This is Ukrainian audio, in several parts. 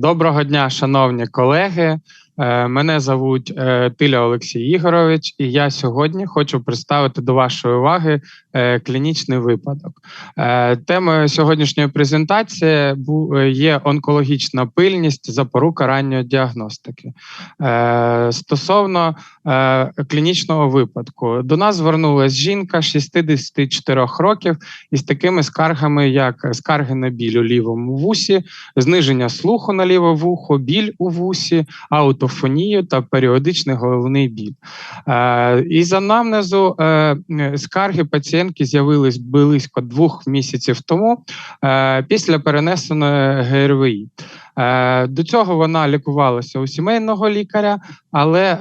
Доброго дня, шановні колеги. Е, Мене звуть е, Тиля Олексій Ігорович, і я сьогодні хочу представити до вашої уваги е, клінічний випадок. Темою сьогоднішньої презентації є онкологічна пильність запорука ранньої діагностики. Стосовно клінічного випадку, до нас звернулася жінка 64 років із такими скаргами, як скарги на біль у лівому вусі, зниження слуху на ліве вухо, біль у вусі, аутофонію та періодичний головний біль. Е, із анамнезу е, скарги пацієнтки з'явились близько двох місяців тому е, після перенесеної ГРВІ. До цього вона лікувалася у сімейного лікаря, але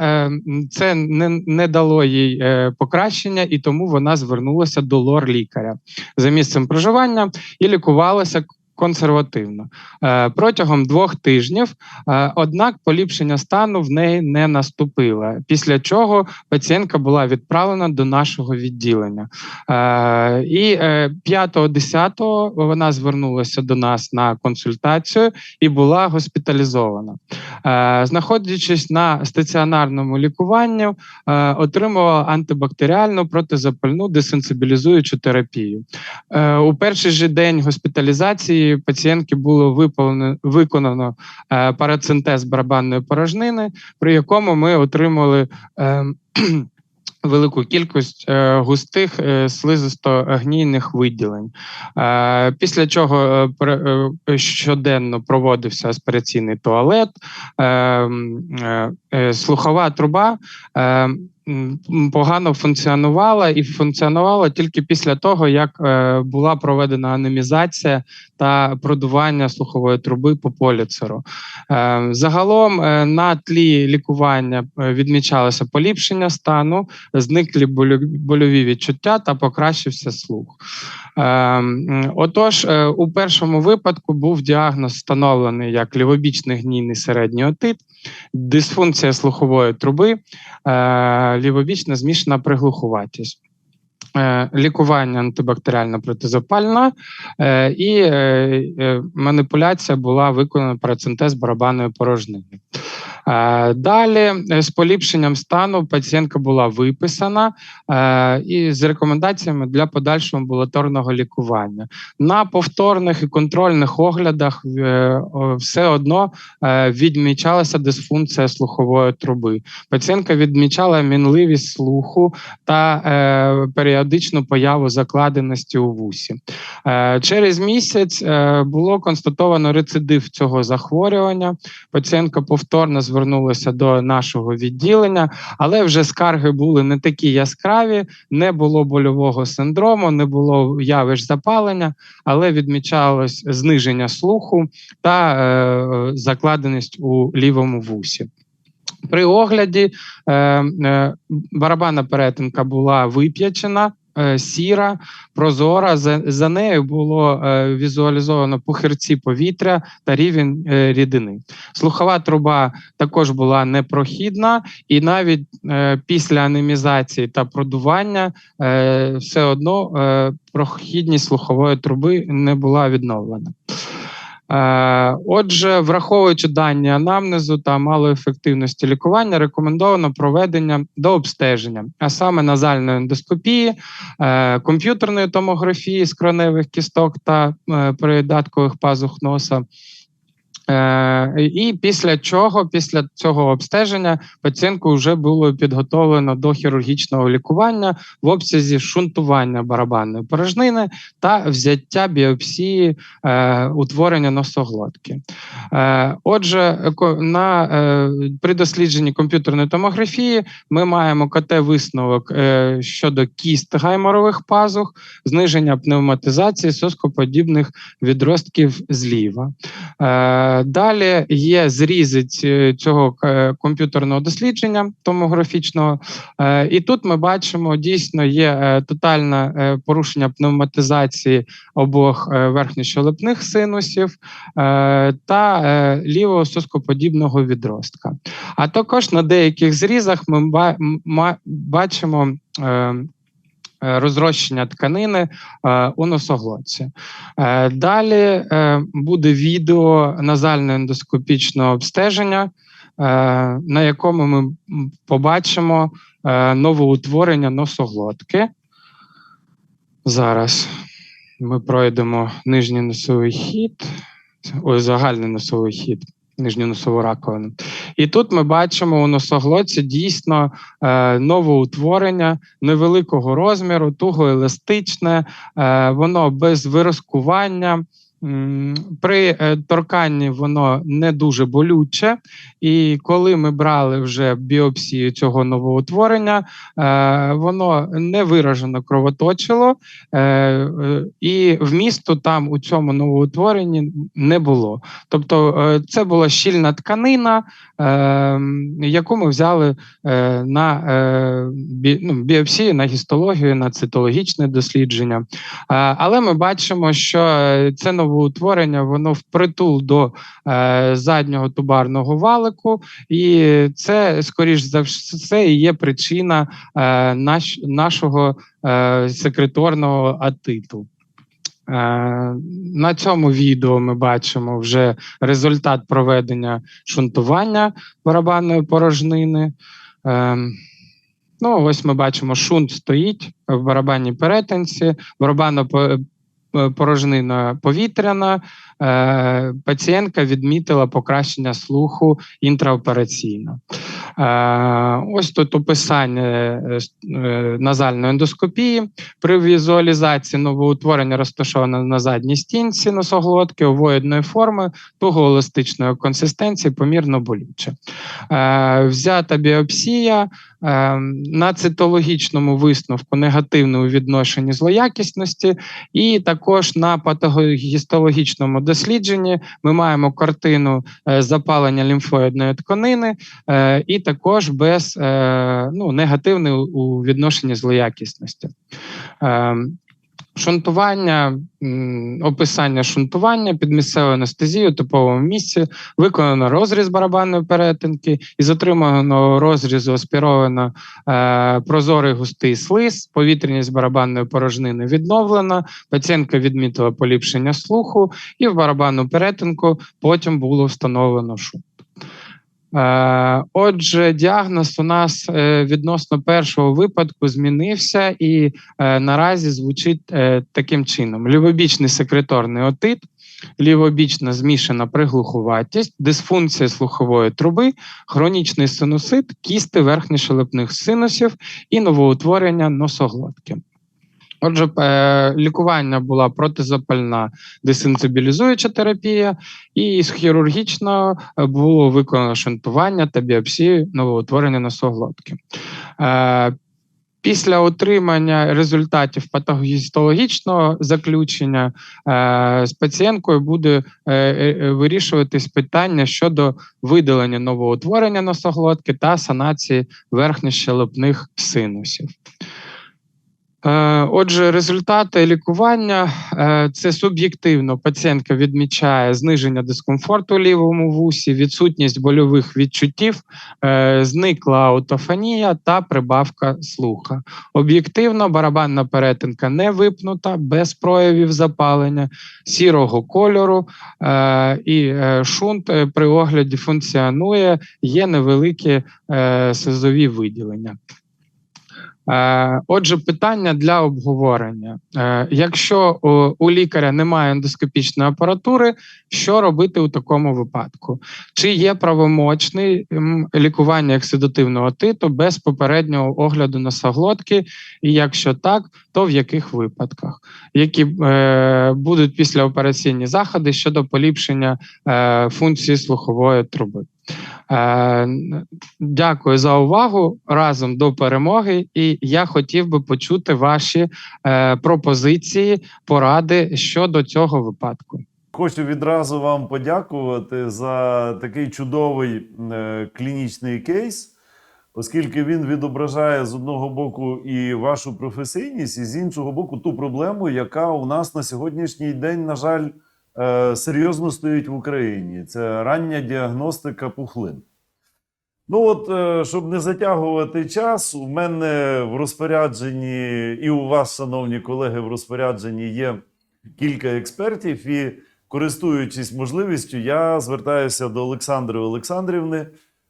це не, не дало їй покращення, і тому вона звернулася до лор-лікаря за місцем проживання і лікувалася консервативно Е, протягом двох тижнів. Е, Однак поліпшення стану в неї не наступило. Після чого пацієнтка була відправлена до нашого відділення. Е, І е, 5-10 вона звернулася до нас на консультацію і була госпіталізована. Знаходячись на стаціонарному лікуванні, отримувала антибактеріальну протизапальну десенсибілізуючу терапію. У перший же день госпіталізації пацієнтки було виконано е, парацентез барабанної порожнини, при якому ми отримали. е, Велику кількість е, густих слизисто-гнійних виділень. Після чого щоденно проводився аспіраційний туалет, е, м, е, е, слухова труба. Е, Погано функціонувала і функціонувала тільки після того, як е, була проведена анемізація та продування слухової труби по поліцеру. Е, Загалом е, на тлі лікування е, відмічалося поліпшення стану, зникли болю- больові відчуття та покращився слух. Е, Отож, е, у першому випадку був діагноз встановлений як лівобічний гнійний середній отит, дисфункція слухової труби, е, лівобічна змішана приглухуватість. Е, Лікування антибактеріально протизапальне і е, маніпуляція була виконана парацентез барабанної порожнини. Е, Далі е, з поліпшенням стану пацієнтка була виписана е, і з рекомендаціями для подальшого амбулаторного лікування. На повторних і контрольних оглядах все одно відмічалася дисфункція слухової труби. Пацієнтка відмічала мінливість слуху та періодичну появу закладеності у вусі. Через місяць було констатовано рецидив цього захворювання. Пацієнтка повторно звернулася до нашого відділення, але вже скарги були не такі яскраві, не було больового синдрому, не було явищ запалення, але відмічалось зниження слуху та е, закладеність у лівому вусі. При огляді е, е, барабанна перетинка була вип'ячена. Е, Сіра, прозора, за, за нею було е, візуалізовано пухирці повітря та рівень е, рідини. Слухова труба також була непрохідна, і навіть після анемізації та продування все одно прохідність слухової труби не була відновлена. Е, Отже, враховуючи дані анамнезу та малої ефективності лікування, рекомендовано проведення до обстеження, а саме назальної ендоскопії, е, комп'ютерної томографії скроневих кісток та придаткових передаткових пазух носа. Е, І після чого, після цього обстеження, пацієнтку вже було підготовлено до хірургічного лікування в обсязі шунтування барабанної порожнини та взяття біопсії е, утворення носоглотки. Е, Отже, на, е, при дослідженні комп'ютерної томографії ми маємо КТ-висновок е, щодо кіст гайморових пазух, зниження пневматизації соскоподібних відростків зліва. Е, Далі є зрізи цього е, комп'ютерного дослідження томографічного, Е, і тут ми бачимо дійсно є е, тотальне е, порушення пневматизації обох е, верхньощелепних синусів е, та е, лівого соскоподібного відростка. А також на деяких зрізах ми бачимо. Е, розрощення тканини е, у носоглотці. Е, Далі буде відео назально-ендоскопічного обстеження, на якому ми побачимо новоутворення носоглотки. Зараз ми пройдемо нижній носовий хід, ой, загальний носовий хід, нижню носову раковину. І тут ми бачимо у носоглотці дійсно е, новоутворення невеликого розміру, тугоеластичне, е, воно без виразкування. При е, торканні воно не дуже болюче, і коли ми брали вже біопсію цього новоутворення, е, воно не виражено кровоточило, е, і вмісту там у цьому новоутворенні не було. Тобто, це була щільна тканина, яку ми взяли на ну, біопсію, на гістологію, на цитологічне дослідження. Але ми бачимо, що це новоутворення воно впритул до е, заднього тубарного валику, і це, скоріш за все, і є причина е, наш, нашого е, секреторного атиту. Е, На цьому відео ми бачимо вже результат проведення шунтування барабанної порожнини. Е, Ну, ось ми бачимо, шунт стоїть в барабанній перетинці, барабанна порожнина повітряна. Е, Пацієнтка відмітила покращення слуху інтраопераційно. Е, Ось тут описання е, е, назальної ендоскопії. При візуалізації новоутворення розташоване на задній стінці носоглотки овоїдної форми, тугоеластичної консистенції, помірно болюче. Взята біопсія на цитологічному висновку негативне у відношенні злоякісності, і також на патогістологічному дослідженні ми маємо картину запалення лімфоїдної тканини, і також без е, ну, негативний у- відношенні злоякісності. Е, Шунтування, описання шунтування під місцевою анестезією типовому місці, виконано розріз барабанної перетинки, із отриманого розрізу аспіровано е, прозорий густий слиз, повітряність барабанної порожнини відновлена, пацієнтка відмітила поліпшення слуху, і в барабанну перетинку потім було встановлено шунт. Е, Отже, діагноз у нас е, відносно першого випадку змінився і е, наразі звучить таким чином: лівобічний секреторний отит, лівобічна змішана приглухуватість, дисфункція слухової труби, хронічний синусит, кісти верхньошелепних синусів і новоутворення носоглотки. Отже, е, лікування була протизапальна десенсибілізуюча терапія, і з хірургічного е, було виконано шунтування та біопсію новоутворення носоглотки. Е, Після отримання результатів патогістологічного заключення з пацієнткою буде вирішуватись питання щодо видалення новоутворення носоглотки та санації верхньощелепних синусів. Е, Отже, результати лікування е, це суб'єктивно. Пацієнтка відмічає зниження дискомфорту у лівому вусі, відсутність больових відчуттів, е, зникла аутофонія та прибавка слуха. Об'єктивно, барабанна перетинка не випнута, без проявів запалення, сірого кольору, і шунт при огляді функціонує, є невеликі слизові виділення. Е, Отже, питання для обговорення: Е, якщо у, у лікаря немає ендоскопічної апаратури, що робити у такому випадку? Чи є правомочний лікування ексидативного титу без попереднього огляду носоглотки? І якщо так, то в яких випадках? Які е, будуть післяопераційні заходи щодо поліпшення е, функції слухової труби? Е, Дякую за увагу разом до перемоги. І я хотів би почути ваші е, пропозиції, поради щодо цього випадку. Хочу відразу вам подякувати за такий чудовий е, клінічний кейс, оскільки він відображає з одного боку і вашу професійність, і з іншого боку, ту проблему, яка у нас на сьогоднішній день, на жаль, серйозно стоїть в Україні. Це рання діагностика пухлин. Ну, от, е, щоб не затягувати час, у мене в розпорядженні, і у вас, шановні колеги, в розпорядженні є кілька експертів, і користуючись можливістю, я звертаюся до Олександри Олександрівни.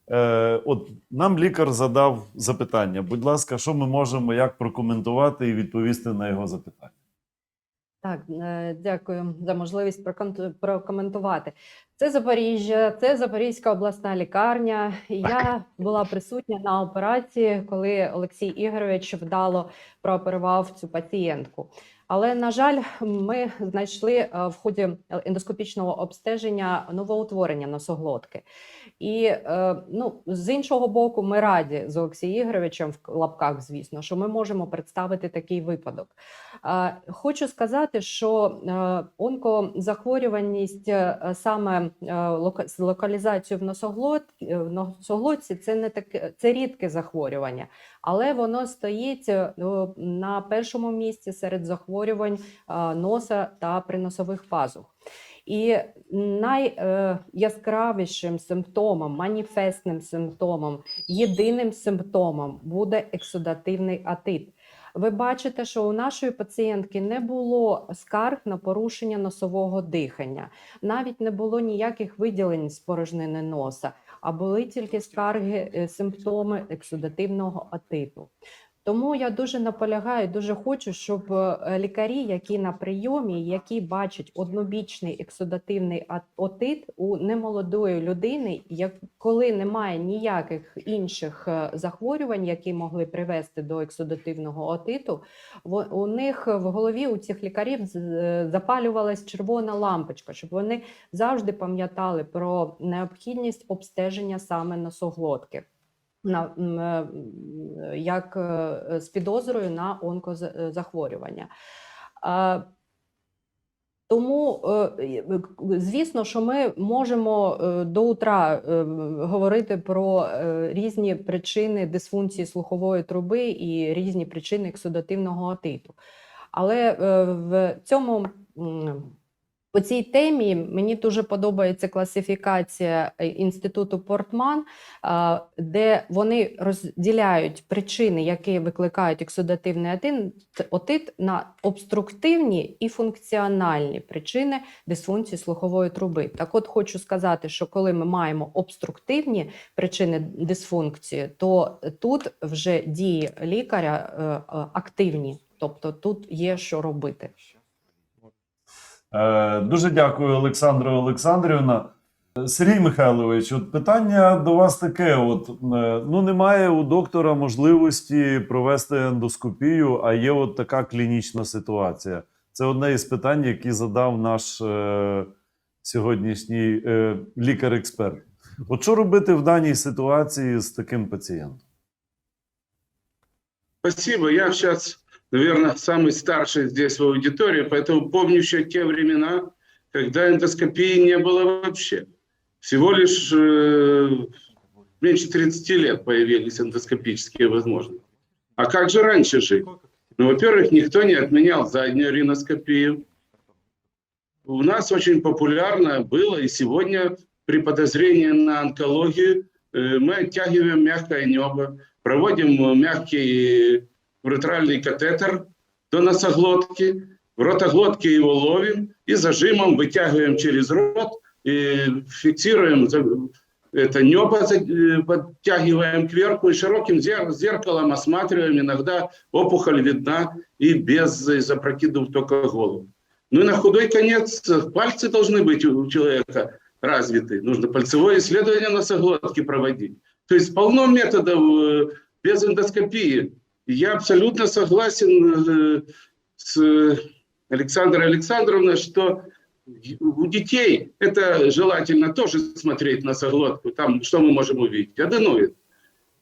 Е, от нам лікар задав запитання. Будь ласка, що ми можемо як прокоментувати і відповісти на його запитання? Так, е, дякую за можливість прокоментувати. Це Запоріжжя, це Запорізька обласна лікарня. Я була присутня на операції, коли Олексій Ігорович вдало прооперував цю пацієнтку. Але, на жаль, ми знайшли е, в ході ендоскопічного обстеження новоутворення носоглотки. І е, ну, з іншого боку, ми раді з Олексієм Ігоровичем в лапках, звісно, що ми можемо представити такий випадок. Е, Хочу сказати, що онкозахворюваність саме з локалізацією в носоглот, носоглотці це не таке, це рідке захворювання, але воно стоїть на першому місці серед захворювань е, носа та приносових пазух. І найяскравішим симптомом, маніфестним симптомом, єдиним симптомом буде ексудативний атит. Ви бачите, що у нашої пацієнтки не було скарг на порушення носового дихання, навіть не було ніяких виділень з порожнини носа, а були тільки скарги, е, симптоми ексудативного атиту. Тому я дуже наполягаю, дуже хочу, щоб е, лікарі, які на прийомі, які бачать однобічний ексудативний отит у немолодої людини, як коли немає ніяких інших е, захворювань, які могли привести до ексудативного отиту, у них в голові у цих лікарів е, запалювалась червона лампочка, щоб вони завжди пам'ятали про необхідність обстеження саме носоглотки. На, е, як е, з підозрою на онкозахворювання. Тому, е, е, звісно, що ми можемо е, до утра е, говорити про е, різні причини дисфункції слухової труби і різні причини ексудативного отиту. Але е, в цьому по цій темі мені дуже подобається класифікація е, інституту Портман, де вони розділяють причини, які викликають ексудативний отит, на обструктивні і функціональні причини дисфункції слухової труби. Так от хочу сказати, що коли ми маємо обструктивні причини дисфункції, то тут вже дії лікаря е, е, активні, тобто тут є що робити. Е, Дуже дякую, Олександра Олександрівна. Сергій Михайлович, от питання до вас таке: от, е, ну, немає у доктора можливості провести ендоскопію, а є от така клінічна ситуація. Це одне із питань, які задав наш е, сьогоднішній е, лікар-експерт. От що робити в даній ситуації з таким пацієнтом? Спасибо. Я сейчас, наверное, самый старший здесь в аудитории, поэтому помню еще те времена, когда эндоскопии не было вообще. Всего лишь э, меньше 30 лет появились эндоскопические возможности. А как же раньше жить? Ну, во-первых, никто не отменял заднюю риноскопию. У нас очень популярно было и сегодня при подозрении на онкологию э, мы оттягиваем мягкое небо, проводим э, мягкий уретральный катетер до носоглотки, в ротоглотке его ловим и зажимом вытягиваем через рот, фиксируем за- это небо, подтягиваем кверху и широким зер- зеркалом осматриваем. Иногда опухоль видна и без запрокидывав только голову. Ну и на худой конец пальцы должны быть у у человека развиты. Нужно пальцевое исследование носоглотки проводить. То есть полно методов э, без эндоскопии. Я абсолютно согласен э, с Александрой Александровной, что у детей это желательно тоже смотреть носоглотку, там что мы можем увидеть, аденоид.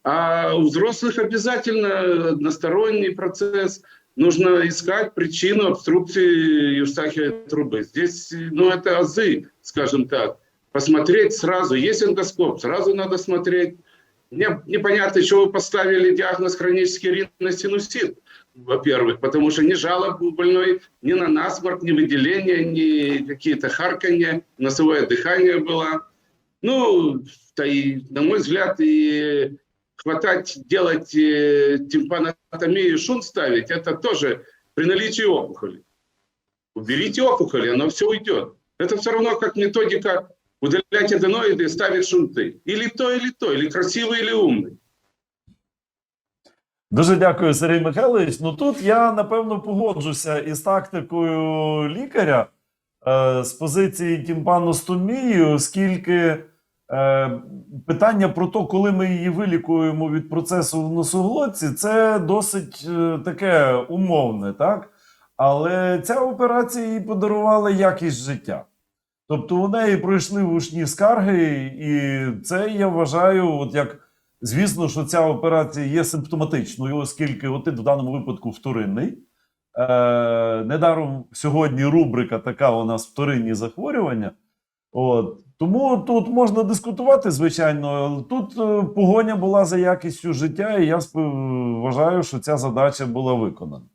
А у взрослых обязательно односторонний процесс. Нужно искать причину обструкции Евстахиевой трубы. Здесь, ну, это азы, скажем так. Посмотреть сразу. Есть эндоскоп, сразу надо смотреть. Мне непонятно, чего вы поставили диагноз хронический риносинусит, во-первых, потому что ни жалоб у больной, ни на насморк, ни выделения, ни какие-то харканья, носовое дыхание было. Ну, да и, на мой взгляд, и хватать, делать э, тимпанотомию, шунт ставить, это тоже при наличии опухоли. Уберите опухоли, оно все уйдет. Это все равно как методика удалять аденоиды и ставить шунты. Или то, или то, или красивый, или умный. Дуже дякую, Сергій Михайлович. Ну тут я напевно погоджуся із тактикою лікаря е, з позиції тімпаностомії, оскільки е, питання про те, коли ми її вилікуємо від процесу в носоглотці, це досить е, таке умовне, так? Але ця операція їй подарувала якість життя. Тобто у неї пройшли вушні скарги, і це я вважаю, от як Звісно, що ця операція є симптоматичною, оскільки отит в даному випадку вторинний. Е, недаром сьогодні рубрика така у нас вторинні захворювання. От. Тому тут можна дискутувати, звичайно. Тут е, погоня була за якістю життя, і я вважаю, що ця задача була виконана.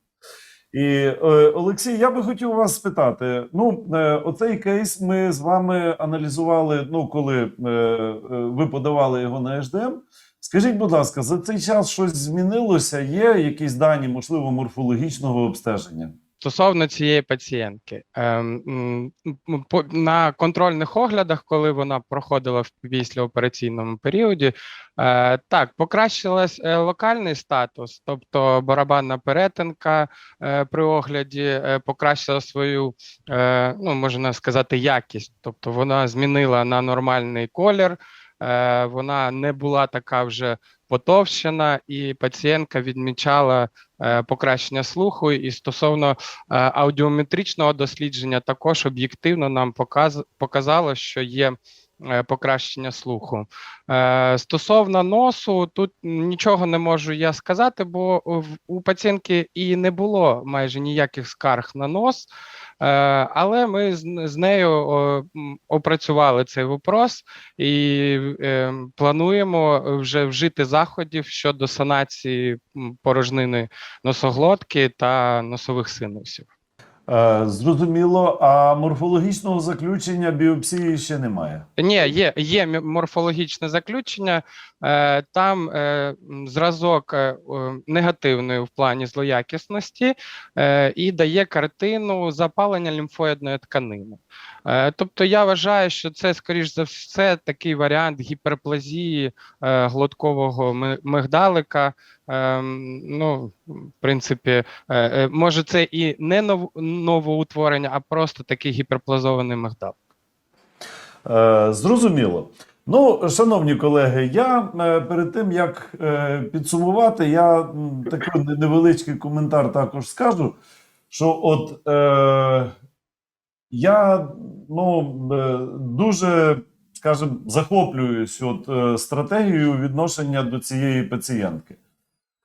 І е, Олексій, я би хотів вас спитати: ну, е, оцей кейс ми з вами аналізували, ну, коли е, ви подавали його на HDM. Скажіть, будь ласка, за цей час щось змінилося? Є якісь дані, можливо, морфологічного обстеження? Стосовно цієї пацієнтки, ем, на контрольних оглядах, коли вона проходила в післяопераційному періоді, е, так, покращилась е, локальний статус, тобто барабанна перетинка е, при огляді покращила свою, ну можна сказати, якість, тобто вона змінила на нормальний колір, вона не була така вже потовщена, і пацієнтка відмічала е, покращення слуху. І стосовно е, аудіометричного дослідження, також об'єктивно нам показало, що є е, покращення слуху. Е, Стосовно носу, тут нічого не можу я сказати, бо у пацієнтки і не було майже ніяких скарг на нос. Е, Але ми з, нею опрацювали цей вопрос і е, плануємо вже вжити заходів щодо санації порожнини носоглотки та носових синусів. Е, зрозуміло, а морфологічного заключення біопсії ще немає. Ні, є, є морфологічне заключення. Е, там е, зразок негативний в плані злоякісності і дає картину запалення лімфоїдної тканини. Тобто я вважаю, що це, скоріш за все, такий варіант гіперплазії глоткового ми- мигдалика. Ем, ну, в принципі, е, е, може, це і не новоутворення, а просто такий гіперплазований мигдал. Е, зрозуміло. Ну, шановні колеги, я е, перед тим як підсумувати, я такий невеличкий коментар також скажу, що от е, я ну, дуже, скажімо, захоплююсь от, стратегією відношення до цієї пацієнтки.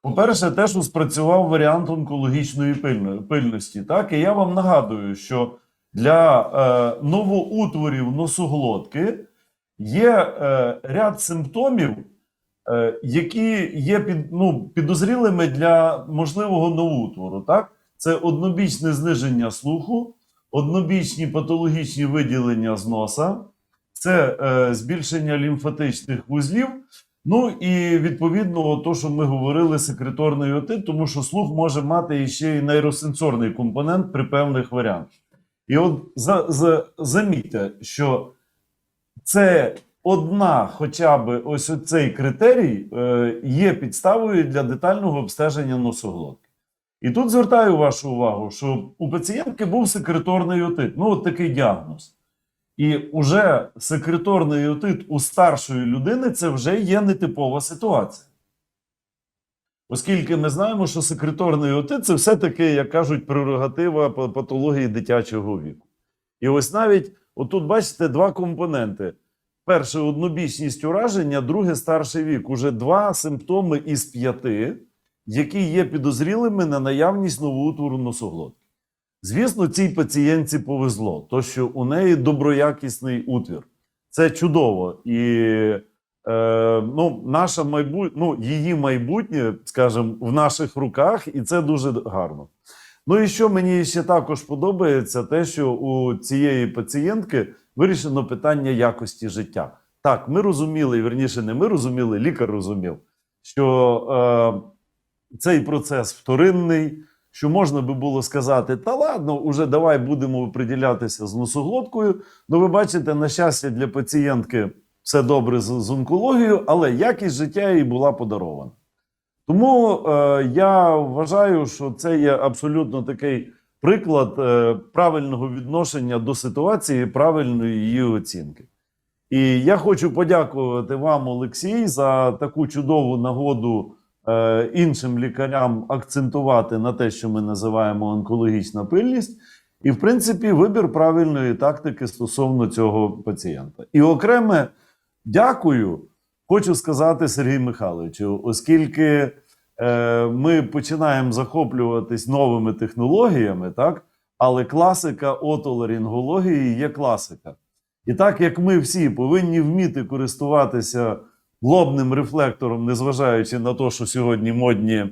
По-перше, те, що спрацював варіант онкологічної пильності. Так, і я вам нагадую, що для е, новоутворів носоглотки є е, ряд симптомів, е, які є під, ну, підозрілими для можливого новоутвору. Так? Це однобічне зниження слуху, однобічні патологічні виділення з носа, це е, збільшення лімфатичних вузлів. Ну і відповідно, то, що ми говорили, секреторний отит, тому що слух може мати ще й нейросенсорний компонент при певних варіантах. І от за, за, замітьте, що це одна, хоча б ось цей критерій е, є підставою для детального обстеження носоглотки. І тут звертаю вашу увагу, що у пацієнтки був секреторний отит. Ну, от такий діагноз. І уже секреторний отит у старшої людини це вже є нетипова ситуація. Оскільки ми знаємо, що секреторний отит це все-таки, як кажуть, прерогатива патології дитячого віку. І ось навіть отут бачите два компоненти: перше однобічність ураження, друге старший вік. Уже два симптоми із п'яти, які є підозрілими на наявність новоутвору носоглотки. Звісно, цій пацієнтці повезло, то що у неї доброякісний утвір. Це чудово. І е, ну, наша майбут... ну, її майбутнє, скажімо, в наших руках, і це дуже гарно. Ну і що мені ще також подобається, те, що у цієї пацієнтки вирішено питання якості життя. Так, ми розуміли, вірніше, не ми розуміли, лікар розумів, що е, цей процес вторинний, що можна би було сказати: та ладно, уже давай будемо приділятися з носоглоткою. Ну, ви бачите, на щастя, для пацієнтки все добре з, з онкологією, але якість життя їй була подарована. Тому е, я вважаю, що це є абсолютно такий приклад е, правильного відношення до ситуації, правильної її оцінки. І я хочу подякувати вам, Олексій, за таку чудову нагоду е, іншим лікарям акцентувати на те, що ми називаємо онкологічна пильність, і, в принципі, вибір правильної тактики стосовно цього пацієнта. І окреме дякую, хочу сказати Сергію Михайловичу, оскільки е, ми починаємо захоплюватись новими технологіями, так? але класика отоларингології є класика. І так як ми всі повинні вміти користуватися лобним рефлектором, незважаючи на те, що сьогодні модні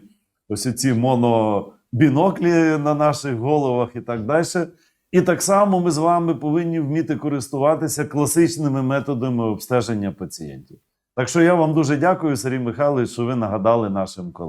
ось ці монобіноклі на наших головах і так далі. І так само ми з вами повинні вміти користуватися класичними методами обстеження пацієнтів. Так що я вам дуже дякую, Сергій Михайлович, що ви нагадали нашим колегам.